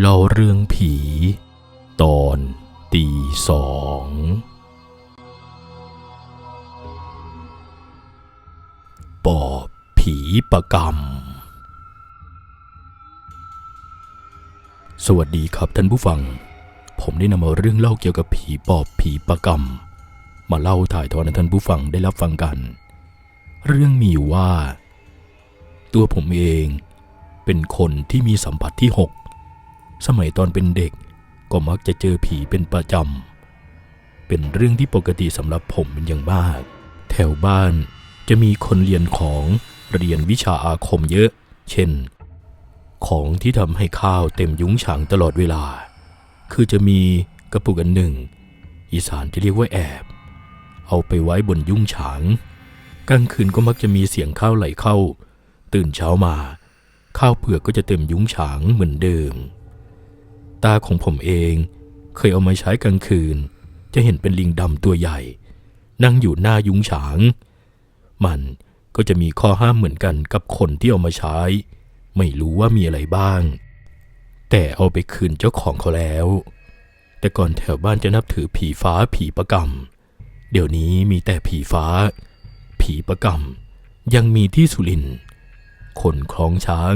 เล่าเรื่องผี ตอนตีสอง ปอบผีประกรรม สวัสดีครับท่านผู้ฟัง ผมได้นำเอาเรื่องเล่าเกี่ยวกับผีปอบผีประกรรม มาเล่าถ่ายทอดให้ท่านผู้ฟังได้รับฟังกัน เรื่องมีว่า ตัวผมเองเป็นคนที่มีสัมผัสที่หก สมัยตอนเป็นเด็กก็มักจะเจอผีเป็นประจำ เป็นเรื่องที่ปกติสำหรับผมเป็นอย่างมาก แถวบ้านจะมีคนเรียนของเรียนวิชาอาคมเยอะ เช่น ของที่ทำให้ข้าวเต็มยุ้งฉางตลอดเวลา คือจะมีกระปุกอันหนึ่ง อีสานจะเรียกว่าแอบ เอาไปไว้บนยุ้งฉาง กลางคืนก็มักจะมีเสียงข้าวไหลเข้า ตื่นเช้ามา ข้าวเปลือกก็จะเต็มยุ้งฉางเหมือนเดิม ตาของผมเองเคยเอามาใช้กลางคืน จะเห็นเป็นลิงดำตัวใหญ่ นั่งอยู่หน้ายุ้งฉาง มันก็จะมีข้อห้ามเหมือนกันกับคนที่เอามาใช้ ไม่รู้ว่ามีอะไรบ้าง แต่เอาไปคืนเจ้าของเขาแล้ว แต่ก่อนแถวบ้านจะนับถือผีฟ้าผีประกำเดี๋ยวนี้มีแต่ผีฟ้า ผีประกำยังมีที่สุรินคนคล้องช้าง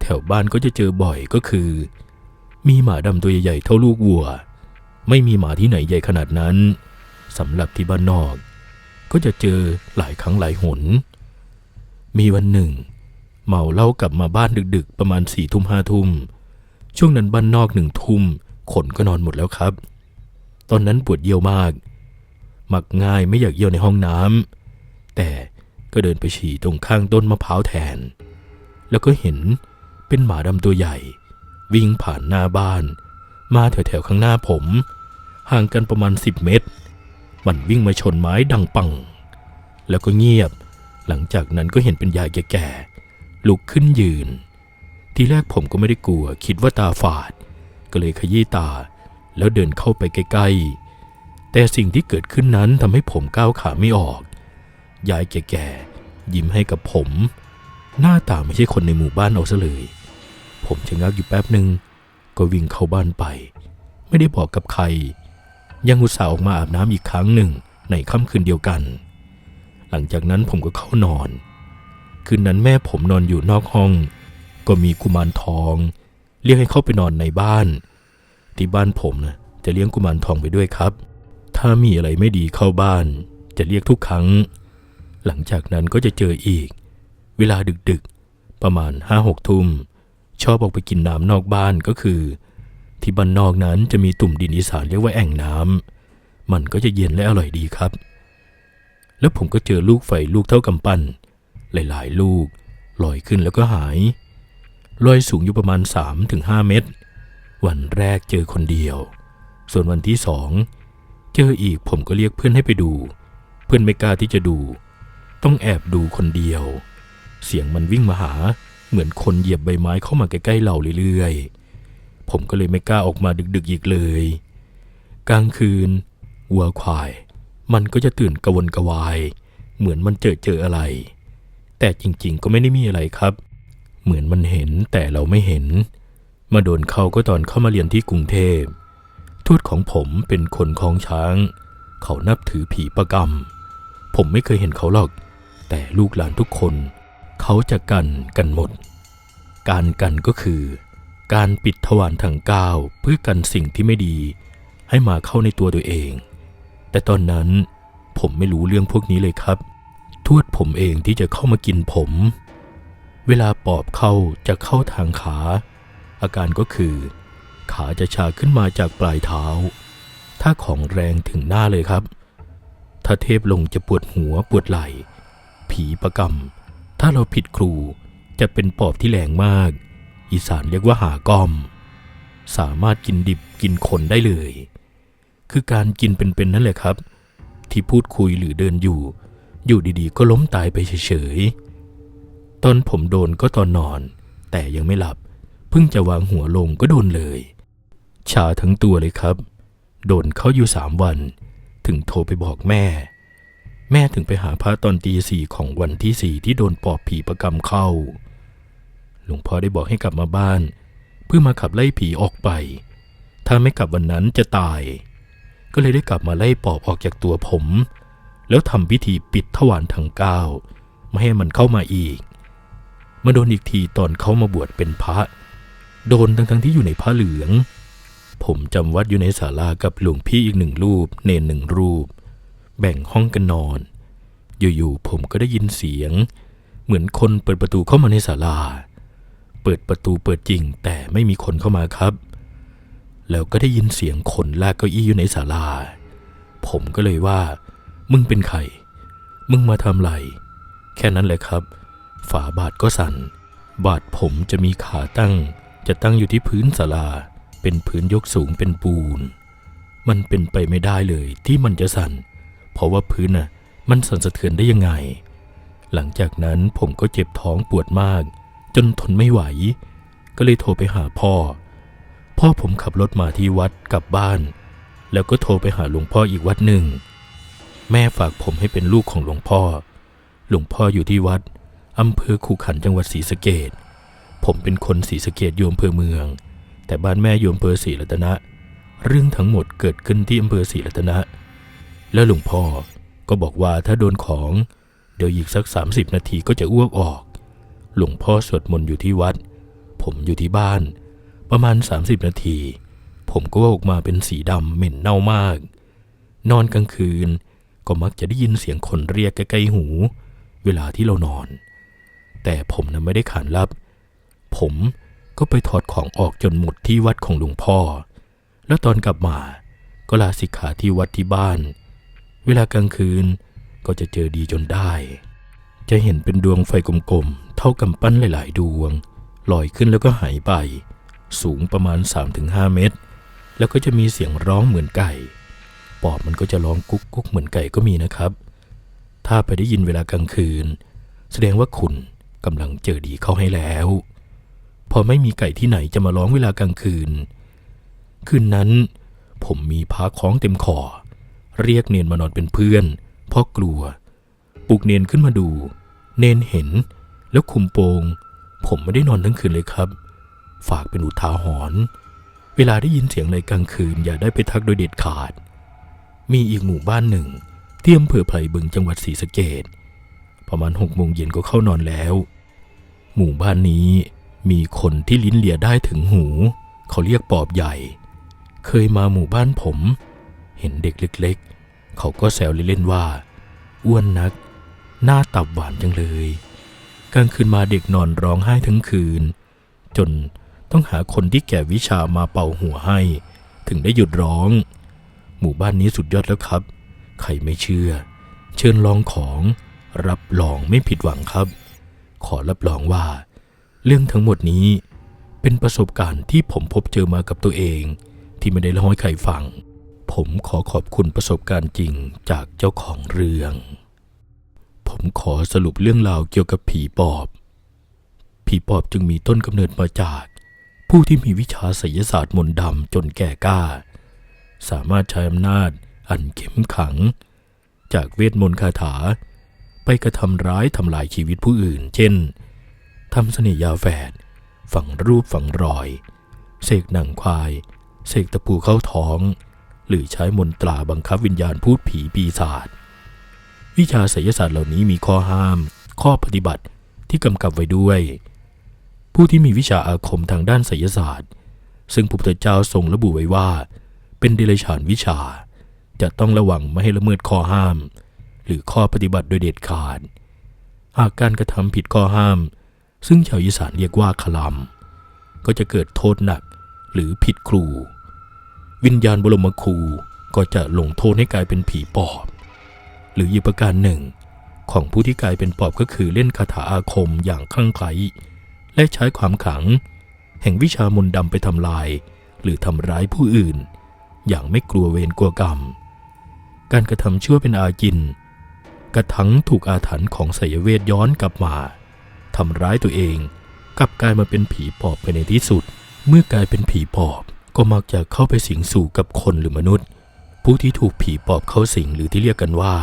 แถวบ้านก็จะเจอบ่อยก็คือ มีหมาดำตัวใหญ่ๆเท่าลูกวัว ไม่มีหมาที่ไหนใหญ่ขนาดนั้นสำหรับที่บ้านนอก ก็จะเจอหลายครั้งหลายหน มีวันหนึ่ง เมาเหล้ากลับมาบ้านดึกๆ ประมาณสี่ทุ่มห้าทุ่ม ช่วงนั้นบ้านนอกหนึ่งทุ่มขนก็นอนหมดแล้วครับ ตอนนั้นปวดเยี่ยวมาก มักง่ายไม่อยากเยี่ยวในห้องน้ำแต่ก็เดินไปฉี่ตรงข้างต้นมะพร้าวแทน แล้วก็เห็นเป็นหมาดำตัวใหญ่ วิ่งผ่านหน้าบ้าน มาแถวๆข้างหน้าผม ห่างกันประมาณสิบเมตร มันวิ่งมาชนไม้ดังปัง แล้วก็เงียบ หลังจากนั้นก็เห็นเป็นยายแก่ๆลุกขึ้นยืน ทีแรกผมก็ไม่ได้กลัว คิดว่าตาฝาด ก็เลยขยี้ตา แล้วเดินเข้าไปใกล้ๆ แต่สิ่งที่เกิดขึ้นนั้นทำให้ผมก้าวขาไม่ออก ยายแก่ๆยิ้มให้กับผม หน้าตาไม่ใช่คนในหมู่บ้านเอาซะเลย ผมชะงักอยู่แป๊บหนึ่งก็วิ่งเข้าบ้านไป ไม่ได้บอกกับใคร ยังอุตส่าห์ออกมาอาบน้ำอีกครั้งหนึ่งในค่ำคืนเดียวกัน หลังจากนั้นผมก็เข้านอน คืนนั้นแม่ผมนอนอยู่นอกห้อง ก็มีกุมารทอง เรียกให้เข้าไปนอนในบ้าน ที่บ้านผมนะจะเลี้ยงกุมารทองไปด้วยครับ ถ้ามีอะไรไม่ดีเข้าบ้าน จะเรียกทุกครั้ง หลังจากนั้นก็จะเจออีก เวลาดึกๆ ประมาณห้าหกทุ่ม ชอบออกไปกินน้ำนอกบ้านก็คือ ที่บ้านนอกนั้นจะมีตุ่มดินอีสานเรียกว่าแอ่งน้ำมันก็จะเย็นและอร่อยดีครับ แล้วผมก็เจอลูกไฟลูกเท่ากำปั้น หลายๆ ลูกลอยขึ้นแล้วก็หายลอยสูงอยู่ประมาณ 3-5 เมตร วันแรกเจอคนเดียว ส่วนวันที่สองเจออีกผมก็เรียกเพื่อนให้ไปดู เพื่อนไม่กล้าที่จะดู ต้องแอบดูคนเดียว เสียงมันวิ่งมาหา เหมือนคนเหยียบใบไม้เข้ามาใกล้ๆเราเรื่อยๆ ผมก็เลยไม่กล้าออกมาดึกๆอีกเลย กลางคืนวัวควาย มันก็จะตื่นกระวนกระวาย เหมือนมันเจอเจออะไร แต่จริงๆก็ไม่ได้มีอะไรครับ เหมือนมันเห็นแต่เราไม่เห็น มาโดนเขาก็ตอนเข้ามาเรียนที่กรุงเทพทวดของผมเป็นคนคลองช้าง เขานับถือผีประกรรม ผมไม่เคยเห็นเขาหรอก แต่ลูกหลานทุกคน เขาจะกันกันหมด การกันก็คือ การปิดทวารทั้งก้าวเพื่อกันสิ่งที่ไม่ดี ให้มาเข้าในตัวตัวเอง แต่ตอนนั้นผมไม่รู้เรื่องพวกนี้เลยครับ ทวดผมเองที่จะเข้ามากินผม เวลาปอบเข้าจะเข้าทางขา อาการก็คือ ขาจะชาขึ้นมาจากปลายเท้า ถ้าของแรงถึงหน้าเลยครับ ถ้าเทพลงจะปวดหัวปวดไหล่ ผีประกรรม ถ้าเราผิดครูจะเป็นปอบที่แรงมาก อีสานเรียกว่าหากอม สามารถกินดิบกินคนได้เลย คือการกินเป็นๆนั่นแหละครับ ที่พูดคุยหรือเดินอยู่ อยู่ดีๆ ก็ล้มตายไปเฉยๆ ตอนผมโดนก็ตอนนอน แต่ยังไม่หลับ เพิ่งจะวางหัวลงก็โดนเลย ชาทั้งตัวเลยครับ โดนเขาอยู่สามวัน ถึงโทรไปบอกแม่ แม่ถึงไปหาพระตอนตีสี่ของวันที่สี่ที่โดนปอบผีประกรรมเข้า หลวงพ่อได้บอกให้กลับมาบ้าน เพื่อมาขับไล่ผีออกไป ถ้าไม่กลับวันนั้นจะตาย ก็เลยได้กลับมาไล่ปอบออกจากตัวผม แล้วทำพิธีปิดทวารทั้งก้าไม่ให้มันเข้ามาอีก มาโดนอีกทีตอนเขามาบวชเป็นพระ โดนทั้งๆที่อยู่ในผ้าเหลือง ผมจำวัดอยู่ในศาลากับหลวงพี่อีกหนึ่งรูป เนนหนึ่งรูป แบ่งห้องกันนอน อยู่ๆผมก็ได้ยินเสียง เหมือนคนเปิดประตูเข้ามาในศาลา เปิดประตูเปิดจริงแต่ไม่มีคนเข้ามาครับ แล้วก็ได้ยินเสียงคนลากเก้าอี้อยู่ในศาลา ผมก็เลยว่า มึงเป็นใคร มึงมาทำไร แค่นั้นแหละครับ ฝาบาทก็สั่น บาทผมจะมีขาตั้ง จะตั้งอยู่ที่พื้นศาลา เป็นพื้นยกสูงเป็นปูนมันเป็นไปไม่ได้เลยที่มันจะสั่น เพราะว่าพื้นน่ะมันสั่นสะเทือนได้ยังไง หลังจากนั้นผมก็เจ็บท้องปวดมาก จนทนไม่ไหว ก็เลยโทรไปหาพ่อ พ่อผมขับรถมาที่วัดกลับบ้าน แล้วก็โทรไปหาหลวงพ่ออีกวัดหนึ่ง แม่ฝากผมให้เป็นลูกของหลวงพ่อ หลวงพ่ออยู่ที่วัดอำเภอคูขันจังหวัดศรีสะเกดผมเป็นคนศรีสะเกดอยู่อำเภอเมือง แต่บ้านแม่อยู่อำเภอศรีรัตนะ เรื่องทั้งหมดเกิดขึ้นที่อำเภอศรีรัตนะ แล้วหลวงพ่อก็บอกว่าถ้าโดนของ เดี๋ยวอีกสัก 30 นาทีก็จะอ้วกออก หลวงพ่อสวดมนต์อยู่ที่วัด ผมอยู่ที่บ้าน ประมาณ 30 นาที ผมก็ออกมาเป็นสีดำเหม็นเน่ามาก นอนกลางคืนก็มักจะได้ยินเสียงคนเรียกใกล้ๆหู เวลาที่เรานอน แต่ผมนั้นไม่ได้ขานรับ ผมก็ไปถอดของออกจนหมดที่วัดของหลวงพ่อ แล้วตอนกลับมาก็ลาสิกขาที่วัดที่บ้าน เวลากลางคืนก็จะเจอดีจนได้ จะเห็นเป็นดวงไฟกลมๆ เท่ากำปั้นหลาย ๆ ดวง ลอยขึ้นแล้วก็หายไป สูงประมาณ 3-5 เมตร แล้วก็จะมีเสียงร้องเหมือนไก่ ปอบมันก็จะร้องกุ๊กกุ๊กเหมือนไก่ก็มีนะครับ ถ้าไปได้ยินเวลากลางคืน แสดงว่าคุณกำลังเจอดีเข้าให้แล้ว พอไม่มีไก่ที่ไหนจะมาร้องเวลากลางคืน คืนนั้น ผมมีพาคล้องเต็มคอ เรียกเนนมานอนเป็นเพื่อน เพราะกลัว ปลุกเนนขึ้นมาดู เนนเห็น แล้วคุมโปง ผมไม่ได้นอนทั้งคืนเลยครับ ฝากเป็นอุทาหรณ์เวลาได้ยินเสียงในกลางคืนอย่าได้ไปทักโดยเด็ดขาด มีอีกหมู่บ้านหนึ่งที่อำเภอไผ่บึงจังหวัดศรีสะเกดประมาณหกโมงเย็นก็เข้านอนแล้ว หมู่บ้านนี้มีคนที่ลิ้นเลียได้ถึงหู เขาเรียกปอบใหญ่ เคยมาหมู่บ้านผม เห็นเด็กเล็กๆ เขาก็แซวเล่นๆว่า อ้วนนัก หน้าตับหวานจังเลย กลางคืนมาเด็กนอนร้องไห้ทั้งคืน จนต้องหาคนที่แก่วิชามาเป่าหัวให้ ถึงได้หยุดร้อง หมู่บ้านนี้สุดยอดแล้วครับ ใครไม่เชื่อ เชิญลองของรับรองไม่ผิดหวังครับ ขอรับรองว่า เรื่องทั้งหมดนี้เป็นประสบการณ์ที่ผมพบเจอมากับตัวเอง ที่ไม่ได้เล่าให้ใครฟัง ผมขอขอบคุณประสบการณ์จริงจากเจ้าของเรื่อง ผมขอสรุปเรื่องราวเกี่ยวกับผีปอบ ผีปอบจึงมีต้นกำเนิดมาจาก ผู้ที่มีวิชาไสยศาสตร์มนต์ดำจนแก่กล้า สามารถใช้อำนาจอันเข้มขัง จากเวทมนต์คาถา ไปกระทำร้ายทำลายชีวิตผู้อื่น เช่นทำเสน่ห์ยาแฝดฝังรูปฝังรอย เสกหนังควาย เสกตะปูเข้าท้อง หรือใช้มนตราบังคับวิญญาณพูดผีปีศาจวิชาไสยศาสตร์เหล่านี้มีข้อห้าม ข้อปฏิบัติที่กำกับไว้ด้วย ผู้ที่มีวิชาอาคมทางด้านไสยศาสตร์ ซึ่งพระพุทธเจ้าทรงระบุไว้ว่า เป็นเดรัจฉานวิชา จะต้องระวังไม่ให้ละเมิดข้อห้าม หรือข้อปฏิบัติโดยเด็ดขาด หากการกระทำผิดข้อห้าม ซึ่งชาวอีสานเรียกว่าคลำก็จะเกิดโทษหนักหรือผิดครู วิญญาณบรมครูก็จะลงโทษให้กลายเป็นผีปอบ หรืออีกประการหนึ่ง ของผู้ที่กลายเป็นปอบก็คือเล่นคาถาอาคมอย่างคลั่งไคล้และใช้ความขลัง แห่งวิชามนต์ดำไปทำลาย หรือทำร้ายผู้อื่น อย่างไม่กลัวเวรกลัวกรรม การกระทำชั่วเป็นอาจิน กระทั้งถูกอาถรรพ์ของไสยเวทย้อนกลับมาทำร้ายตัวเองกลับกลายมาเป็นผีปอบไปในที่สุด เมื่อกลายเป็นผีปอบ ก็มักจะเข้าไปสิงสู่กับคนหรือมนุษย์ ผู้ที่ถูกผีปอบเข้าสิงหรือที่เรียกกันว่า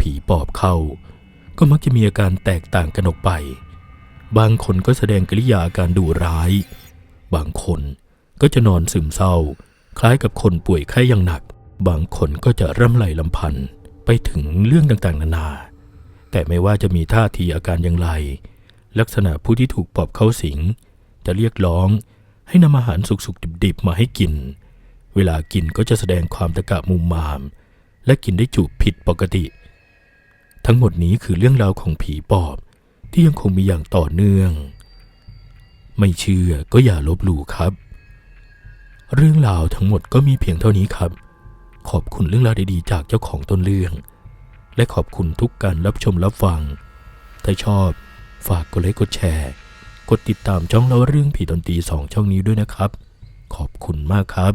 ผีปอบเข้า ก็มักจะมีอาการแตกต่างกันออกไป บางคนก็แสดงกิริยาอาการดุร้าย บางคนก็จะนอนซึมเศร้า คล้ายกับคนป่วยไข้อย่างหนัก บางคนก็จะร่ำไหลลำพันธ์ไปถึงเรื่องต่างๆ นานา แต่ไม่ว่าจะมีท่าทีอาการอย่างไร ลักษณะผู้ที่ถูกปอบเข้าสิง จะเรียกร้อง ให้นำอาหารสุกๆ ดิบๆ มาให้กิน เวลากินก็จะแสดงความตะกะมุมมาม และกินได้จุผิดปกติ ทั้งหมดนี้คือเรื่องราวของผีปอบที่ยังคงมีอย่างต่อเนื่อง ไม่เชื่อก็อย่าลบหลู่ครับ เรื่องราวทั้งหมดก็มีเพียงเท่านี้ครับ ขอบคุณเรื่องราวดีๆ จากเจ้าของต้นเรื่อง และขอบคุณทุกการรับชมรับฟัง ถ้าชอบฝากกดไลค์กดแชร์ กดติดตามช่องเล่าเรื่องผีดนตรีสองช่องนี้ด้วยนะครับ ขอบคุณมากครับ